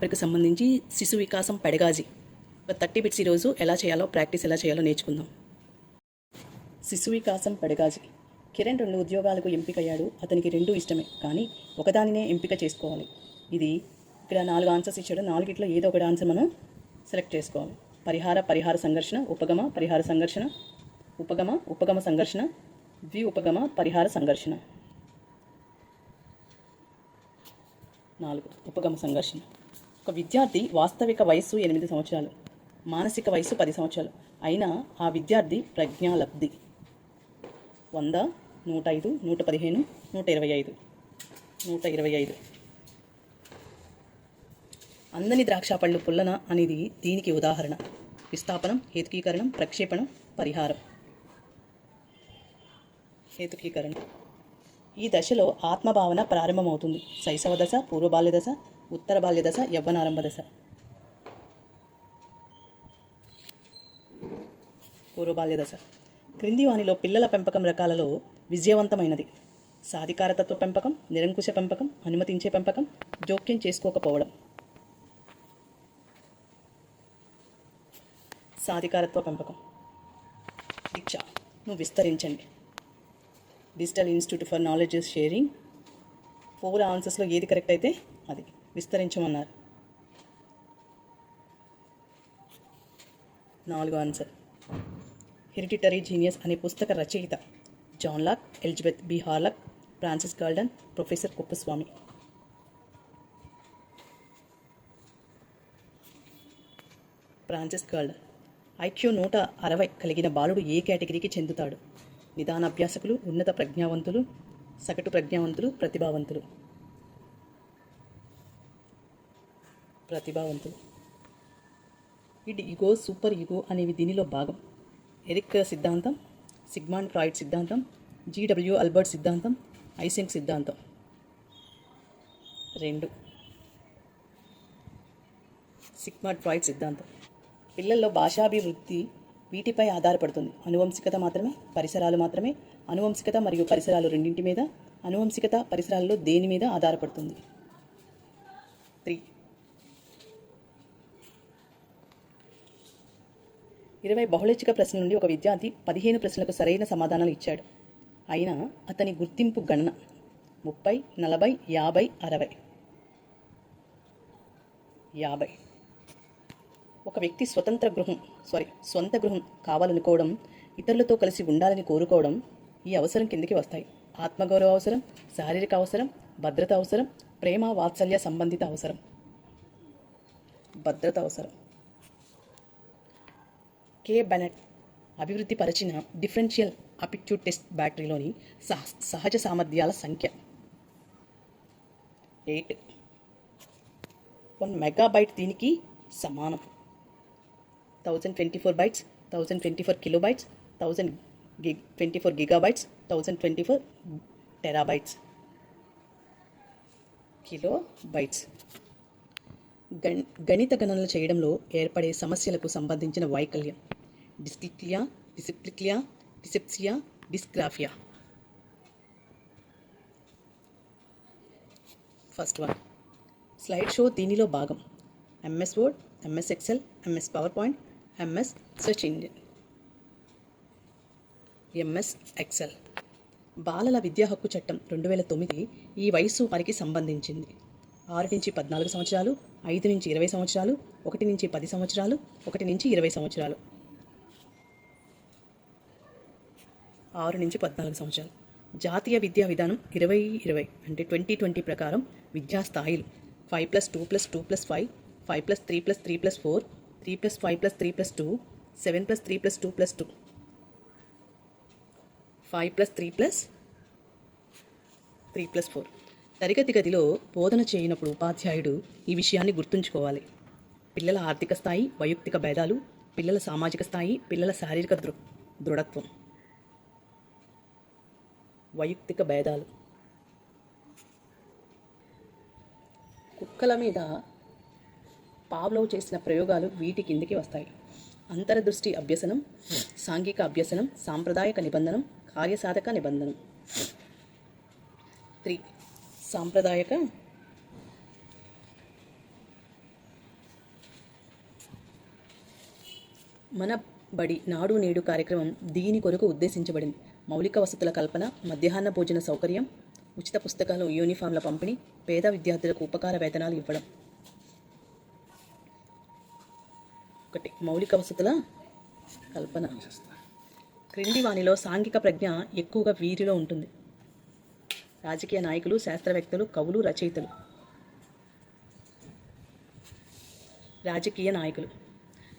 వరకు సంబంధించి శిశు వికాసం పెడగాజీ. ఒక థర్టీ బిట్స్ ఈరోజు ఎలా చేయాలో ప్రాక్టీస్ ఎలా చేయాలో నేర్చుకుందాం. శిశు వికాసం పెడగాజీ. కిరణ్ రెండు ఉద్యోగాలకు ఎంపికయ్యాడు. అతనికి రెండు ఇష్టమే. కానీ ఒకదానినే ఎంపిక చేసుకోవాలి. ఇది ఇక్కడ నాలుగు ఆన్సర్స్ ఇచ్చాడు. నాలుగిట్లో ఏదో ఒకటి ఆన్సర్ మనం సెలెక్ట్ చేసుకోవాలి. పరిహార పరిహార సంఘర్షణ ఉపగమ పరిహార సంఘర్షణ ఉపగమ ఉపగమ సంఘర్షణ ద్వి ఉపగమ పరిహార సంఘర్షణ. నాలుగు. ఉపగమ సంఘర్షణ. ఒక విద్యార్థి వాస్తవిక వయస్సు ఎనిమిది సంవత్సరాలు మానసిక వయస్సు పది సంవత్సరాలు. అయినా ఆ విద్యార్థి ప్రజ్ఞాలబ్ధి. వంద నూట ఐదు నూట పదిహేను నూట ఇరవై ఐదు. నూట ఇరవై ఐదు. అందని ద్రాక్ష పళ్ళు పుల్లన అనేది దీనికి ఉదాహరణ. విస్థాపనం హేతుకీకరణం ప్రక్షేపణం పరిహారం. హేతుకీకరణం. ఈ దశలో ఆత్మభావన ప్రారంభమవుతుంది. శైశవ దశ పూర్వబాల్య దశ ఉత్తర బాల్య దశ యవ్వనారంభ దశ. పూర్వ దశ. క్రింది వానిలో పిల్లల పెంపకం రకాలలో విజయవంతమైనది. సాధికారతత్వ పెంపకం నిరంకుశ పెంపకం అనుమతించే పెంపకం జోక్యం చేసుకోకపోవడం. సాధికారత్వ పెంపకం. దీక్ష. నువ్వు విస్తరించండి. Digital institute for knowledge sharing four ఆన్సర్స్లో ఏది కరెక్ట్ అయితే అది. విస్తరించమన్నారు. నాలుగో ఆన్సర్. హెరిడిటరీ జీనియస్ అనే పుస్తక రచయిత John Locke Elizabeth B. Hurlock Francis Galton professor Kuppuswamy. Francis Galton. IQ నూట అరవై కలిగిన బాలుడు ఏ కేటగిరీకి చెందుతాడు? నిదాన అభ్యాసకులు ఉన్నత ప్రజ్ఞావంతులు సగటు ప్రజ్ఞావంతులు ప్రతిభావంతులు. ప్రతిభావంతులు. ఇడ్ ఈగో సూపర్ ఈగో అనేవి దీనిలో భాగం. ఎరిక్ సిద్ధాంతం సిగ్మాండ్ ఫ్రాయిడ్ సిద్ధాంతం జీడబ్ల్యూ అల్బర్ట్ సిద్ధాంతం ఐసెంక్ సిద్ధాంతం. రెండు. సిగ్మాండ్ ఫ్రాయిడ్ సిద్ధాంతం. పిల్లల్లో భాషాభివృద్ధి వీటిపై ఆధారపడుతుంది. అనువంశికత మాత్రమే పరిసరాలు మాత్రమే. అనువంశికత మరియు పరిసరాలు రెండింటి మీద అనువంశికత పరిసరాల్లో దేని మీద ఆధారపడుతుంది? త్రీ. ఇరవై బహుళైచ్ఛిక ప్రశ్నల నుండి ఒక విద్యార్థి పదిహేను ప్రశ్నలకు సరైన సమాధానాలు ఇచ్చాడు. అయినా అతని గుర్తింపు గణన ముప్పై నలభై యాభై అరవై. యాభై. ఒక వ్యక్తి స్వతంత్ర గృహం సారీ సొంత గృహం కావాలనుకోవడం ఇతరులతో కలిసి ఉండాలని కోరుకోవడం ఈ అవసరం కిందికి వస్తాయి. ఆత్మగౌరవ అవసరం శారీరక అవసరం భద్రత అవసరం ప్రేమ వాత్సల్య సంబంధిత అవసరం. భద్రత అవసరం. కే బెనెట్ అభివృద్ధి పరిచిన డిఫరెన్షియల్ అపిట్యూడ్ టెస్ట్ బ్యాటరీలోని సహ సహజ సామర్థ్యాల సంఖ్య. ఎయిట్ వన్ మెగాబైట్ దీనికి సమానం. Thousand twenty four bytes thousand twenty four kilobytes thousand gig twenty four gigabytes thousand twenty four terabytes kilo bytes గణ్ గణిత గణనలు చేయడంలో ఏర్పడే సమస్యలకు సంబంధించిన వైకల్యం. Dyslexia dyscalculia dyspraxia dysgraphia. First one slide show దీనిలో భాగం. MS Word MS Excel MS PowerPoint MS search engine MS Excel బాలల విద్యా హక్కు చట్టం రెండు వేల తొమ్మిది ఈ వయస్సు వారికి సంబంధించింది. ఆరు నుంచి పద్నాలుగు సంవత్సరాలు ఐదు నుంచి ఇరవై సంవత్సరాలు ఒకటి నుంచి పది సంవత్సరాలు ఒకటి నుంచి ఇరవై సంవత్సరాలు. ఆరు నుంచి పద్నాలుగు సంవత్సరాలు. జాతీయ విద్యా విధానం ఇరవై ఇరవై అంటే ట్వంటీ ట్వంటీ ప్రకారం విద్యా స్థాయిలు. Five plus two plus two plus five five plus three plus three plus four three plus five plus three plus two seven plus three plus two plus two. Five plus three plus three plus four. తరగతి గదిలో బోధన చేయనప్పుడు ఉపాధ్యాయుడు ఈ విషయాన్ని గుర్తుంచుకోవాలి. పిల్లల ఆర్థిక స్థాయి వైయక్తిక భేదాలు పిల్లల సామాజిక స్థాయి పిల్లల శారీరక దృ దృఢత్వం. వైయక్తిక భేదాలు. కుక్కల మీద పావ్లో చేసిన ప్రయోగాలు వీటి కిందికి వస్తాయి. అంతరదృష్టి అభ్యసనం సాంఘిక అభ్యసనం సాంప్రదాయక నిబంధనం కార్యసాధక నిబంధనం. త్రీ. సాంప్రదాయక మన బడి నాడు నేడు కార్యక్రమం దీని కొరకు ఉద్దేశించబడింది. మౌలిక వసతుల కల్పన మధ్యాహ్న భోజన సౌకర్యం ఉచిత పుస్తకాలు యూనిఫామ్ల పంపిణీ పేద విద్యార్థులకు ఉపకార వేతనాలు ఇవ్వడం. ఒకటి మౌలిక వసతుల కల్పన. క్రింది వానిలో సాంఘిక ప్రజ్ఞ ఎక్కువగా వీరిలో ఉంటుంది. రాజకీయ నాయకులు శాస్త్రవేత్తలు కవులు రచయితలు. రాజకీయ నాయకులు.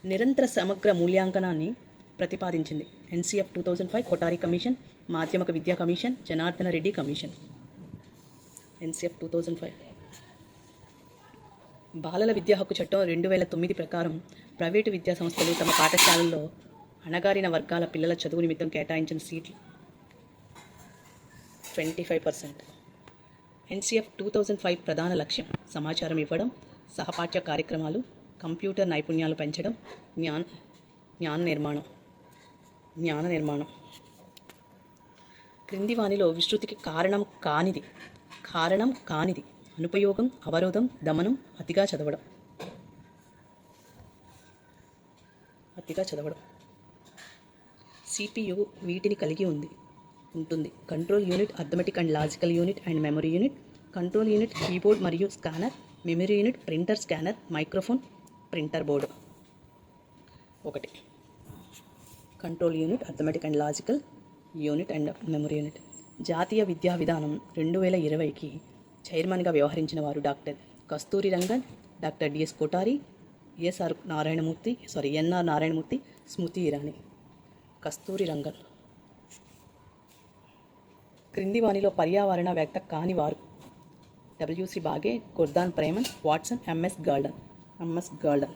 నిరంతర సమగ్ర మూల్యాంకనాన్ని ప్రతిపాదించింది. NCF two thousand five Kothari commission మాధ్యమిక విద్యా commission Janardhana Reddy commission. NCF two thousand five బాలల విద్యా హక్కు చట్టం రెండు వేల తొమ్మిది ప్రకారం ప్రైవేటు విద్యా సంస్థలు తమ పాఠశాలల్లో అణగారిన వర్గాల పిల్లల చదువు నిమిత్తం కేటాయించిన సీట్లు twenty five percent. NCF two thousand five ప్రధాన లక్ష్యం సమాచారం ఇవ్వడం సహపాఠ్య కార్యక్రమాలు కంప్యూటర్ నైపుణ్యాలు పెంచడం జ్ఞాన్ జ్ఞాన నిర్మాణం. జ్ఞాన నిర్మాణం. క్రింది వానిలో విస్తృతికి కారణం కానిది. కారణం కానిది. అనుపయోగం అవరోధం దమనం అతిగా చదవడం. అతిగా చదవడం. సిపియు వీటిని కలిగి ఉంది ఉంటుంది. Control unit arithmetic and logical unit and memory unit. Control unit keyboard మరియు scanner. Memory unit printer scanner microphone printer board. ఒకటి. Control unit arithmetic and logical unit and memory unit. జాతీయ విద్యా విధానం రెండు వేల ఇరవైకి చైర్మన్గా వ్యవహరించిన వారు doctor Kasturi Rangan doctor DS Kothari SR Narayanamurthy sorry NR Narayanamurthy Smriti Irani. Kasturi Rangan. క్రింది వాణిలో పర్యావరణ వ్యక్త కాని వారు. WC Bagley Gordon Freeman Watson MS Garden MS Garden